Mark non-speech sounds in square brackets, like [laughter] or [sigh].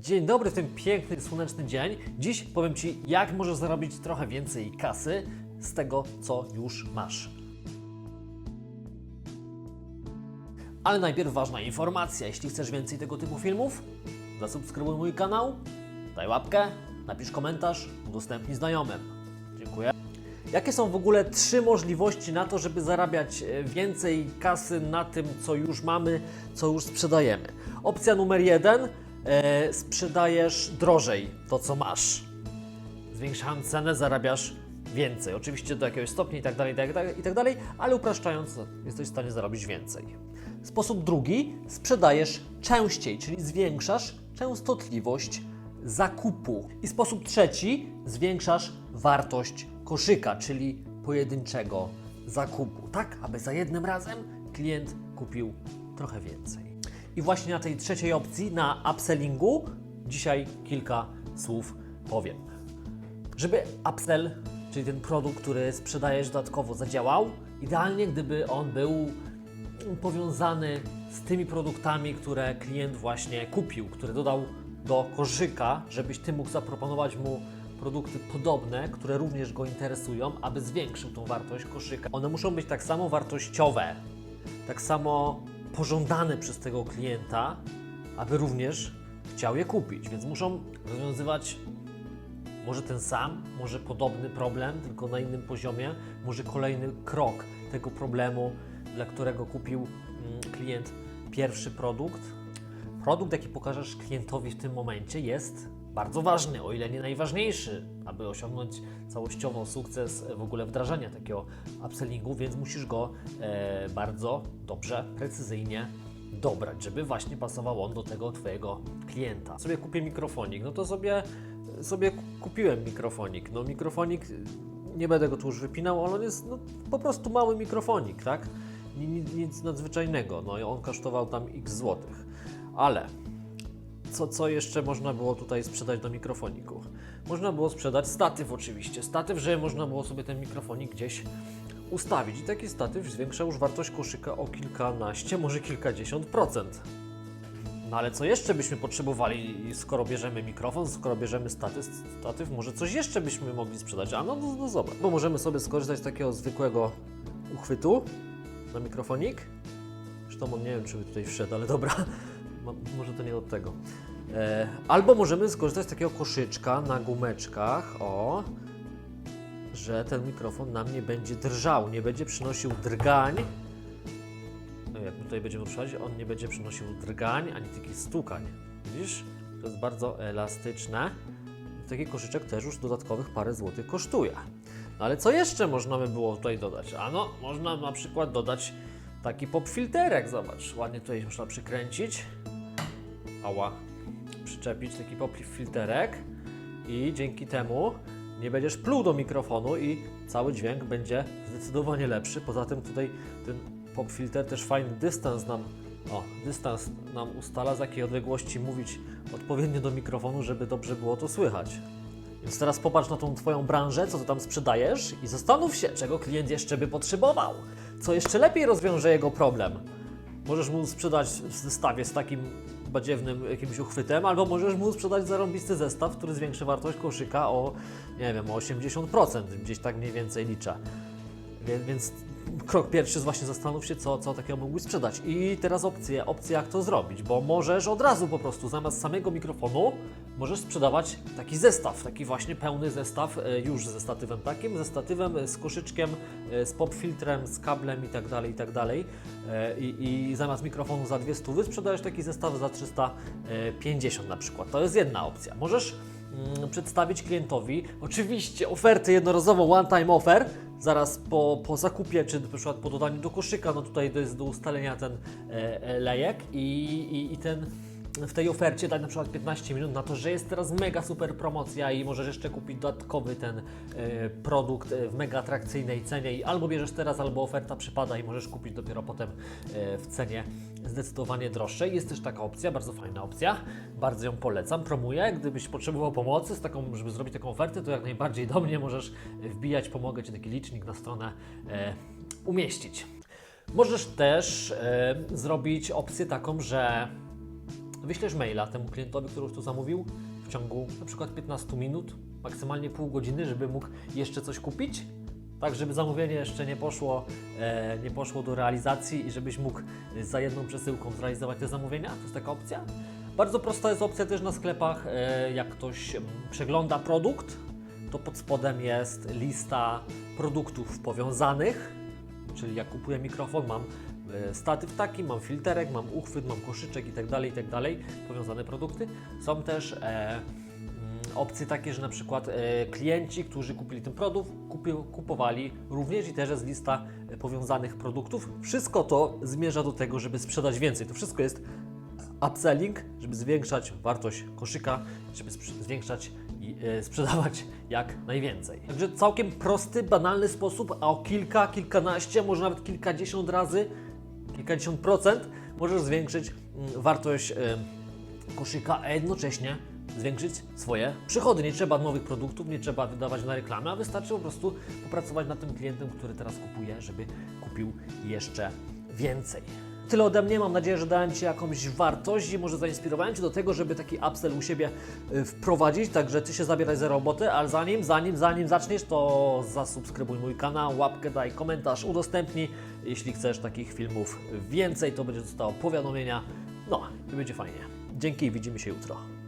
Dzień dobry w ten piękny, słoneczny dzień. Dziś powiem Ci, jak możesz zarobić trochę więcej kasy z tego, co już masz. Ale najpierw ważna informacja. Jeśli chcesz więcej tego typu filmów, zasubskrybuj mój kanał, daj łapkę, napisz komentarz, udostępnij znajomym. Dziękuję. Jakie są w ogóle trzy możliwości na to, żeby zarabiać e, więcej kasy na tym, co już mamy, co już sprzedajemy? Opcja numer jeden: e, sprzedajesz drożej to, co masz. Zwiększając cenę, zarabiasz więcej. Oczywiście do jakiegoś stopnia i tak dalej, i tak dalej, tak ale upraszczając, jesteś w stanie zarobić więcej. Sposób drugi: sprzedajesz częściej, czyli zwiększasz częstotliwość zakupu. I sposób trzeci: zwiększasz wartość koszyka, czyli pojedynczego zakupu, tak aby za jednym razem klient kupił trochę więcej. I właśnie na tej trzeciej opcji, na upsellingu, dzisiaj kilka słów powiem. Żeby upsell, czyli ten produkt, który sprzedajesz dodatkowo, zadziałał, idealnie gdyby on był powiązany z tymi produktami, które klient właśnie kupił, które dodał do koszyka, żebyś ty mógł zaproponować mu produkty podobne, które również go interesują, aby zwiększył tą wartość koszyka. One muszą być tak samo wartościowe, tak samo pożądane przez tego klienta, aby również chciał je kupić, więc muszą rozwiązywać może ten sam, może podobny problem, tylko na innym poziomie, może kolejny krok tego problemu, dla którego kupił mm, klient pierwszy produkt. Produkt, jaki pokażesz klientowi w tym momencie, jest bardzo ważny, o ile nie najważniejszy, aby osiągnąć całościowo sukces w ogóle wdrażania takiego upsellingu, więc musisz go e, bardzo dobrze, precyzyjnie dobrać, żeby właśnie pasował on do tego Twojego klienta. Sobie kupię mikrofonik, no to sobie, sobie kupiłem mikrofonik. No mikrofonik, nie będę go tu już wypinał, ale on jest no, po prostu mały mikrofonik, tak? Ni- ni- Nic nadzwyczajnego, no i on kosztował tam x złotych. Ale co, co jeszcze można było tutaj sprzedać do mikrofoników? Można było sprzedać statyw oczywiście. Statyw, że można było sobie ten mikrofonik gdzieś ustawić. I taki statyw zwiększa już wartość koszyka o kilkanaście, może kilkadziesiąt procent. No ale co jeszcze byśmy potrzebowali, skoro bierzemy mikrofon, skoro bierzemy statyw, statyw może coś jeszcze byśmy mogli sprzedać? A no, no, no zobacz, bo możemy sobie skorzystać z takiego zwykłego uchwytu na mikrofonik. Zresztą on nie wiem, czy by tutaj wszedł, ale dobra, Mo- może to nie od tego. E, albo możemy skorzystać z takiego koszyczka na gumeczkach, o, że ten mikrofon nam nie będzie drżał, nie będzie przynosił drgań. No, jak tutaj będziemy ruszać, on nie będzie przynosił drgań ani takich stukań. Widzisz? To jest bardzo elastyczne. Taki koszyczek też już dodatkowych parę złotych kosztuje. No ale co jeszcze można by było tutaj dodać? Ano, można na przykład dodać taki popfilterek, zobacz. Ładnie tutaj można przykręcić. Ała. Przyczepić taki popfilterek i dzięki temu nie będziesz pluł do mikrofonu i cały dźwięk będzie zdecydowanie lepszy. Poza tym tutaj ten popfilter też fajny dystans nam, o, dystans nam ustala, z jakiej odległości mówić odpowiednio do mikrofonu, żeby dobrze było to słychać. Więc teraz popatrz na tą Twoją branżę, co Ty tam sprzedajesz i zastanów się, czego klient jeszcze by potrzebował. Co jeszcze lepiej rozwiąże jego problem. Możesz mu sprzedać w zestawie z takim badziewnym jakimś uchwytem, albo możesz mu sprzedać zarąbisty zestaw, który zwiększy wartość koszyka o, nie wiem, o 80%, gdzieś tak mniej więcej liczę. Więc, więc krok pierwszy jest właśnie zastanów się, co, co takiego mógłbyś sprzedać. I teraz opcje, opcje jak to zrobić, bo możesz od razu po prostu zamiast samego mikrofonu możesz sprzedawać taki zestaw, taki właśnie pełny zestaw e, już ze statywem takim, ze statywem, e, z koszyczkiem, e, z popfiltrem, z kablem i tak dalej, i tak I, I zamiast mikrofonu za 200 sprzedajesz taki zestaw za 350 na przykład. To jest jedna opcja. Możesz mm, przedstawić klientowi oczywiście ofertę jednorazową, one time offer, zaraz po, po zakupie, czy na przykład po dodaniu do koszyka, no tutaj to jest do ustalenia ten lejek i, i, i ten w tej ofercie dać na przykład 15 minut na to, że jest teraz mega super promocja i możesz jeszcze kupić dodatkowy ten e, produkt e, w mega atrakcyjnej cenie i albo bierzesz teraz, albo oferta przypada i możesz kupić dopiero potem e, w cenie zdecydowanie droższej. Jest też taka opcja, bardzo fajna opcja, bardzo ją polecam, promuję. Gdybyś potrzebował pomocy z taką, żeby zrobić taką ofertę, to jak najbardziej do mnie możesz wbijać, pomogę Ci taki licznik na stronę e, umieścić. Możesz też e, zrobić opcję taką, że wyślesz maila temu klientowi, który już to zamówił w ciągu na przykład 15 minut, maksymalnie pół godziny, żeby mógł jeszcze coś kupić, tak żeby zamówienie jeszcze nie poszło, e, nie poszło do realizacji i żebyś mógł za jedną przesyłką zrealizować te zamówienia. To jest taka opcja. Bardzo prosta jest opcja też na sklepach, e, jak ktoś przegląda produkt, to pod spodem jest lista produktów powiązanych, czyli jak kupuję mikrofon, mam statyw taki, mam filterek, mam uchwyt, mam koszyczek i tak dalej, i tak dalej, powiązane produkty. Są też e, mm, opcje takie, że na przykład e, klienci, którzy kupili ten produkt, kupi, kupowali również i też jest lista e, powiązanych produktów. Wszystko to zmierza do tego, żeby sprzedać więcej. To wszystko jest upselling, żeby zwiększać wartość koszyka, żeby zwiększać i e, sprzedawać [laughs] jak najwięcej. Także całkiem prosty, banalny sposób, a o kilka, kilkanaście, może nawet kilkadziesiąt razy, kilkadziesiąt procent możesz zwiększyć mm, wartość e, koszyka, a jednocześnie zwiększyć swoje przychody. Nie trzeba nowych produktów, nie trzeba wydawać na reklamę, a wystarczy po prostu popracować nad tym klientem, który teraz kupuje, żeby kupił jeszcze więcej. Tyle ode mnie. Mam nadzieję, że dałem Ci jakąś wartość i może zainspirowałem Cię do tego, żeby taki upsell u siebie y, wprowadzić. Także Ty się zabieraj za robotę, ale zanim, zanim, zanim zaczniesz, to zasubskrybuj mój kanał, łapkę daj, komentarz, udostępnij. Jeśli chcesz takich filmów więcej, to będzie dostało powiadomienia. No i będzie fajnie. Dzięki widzimy się jutro.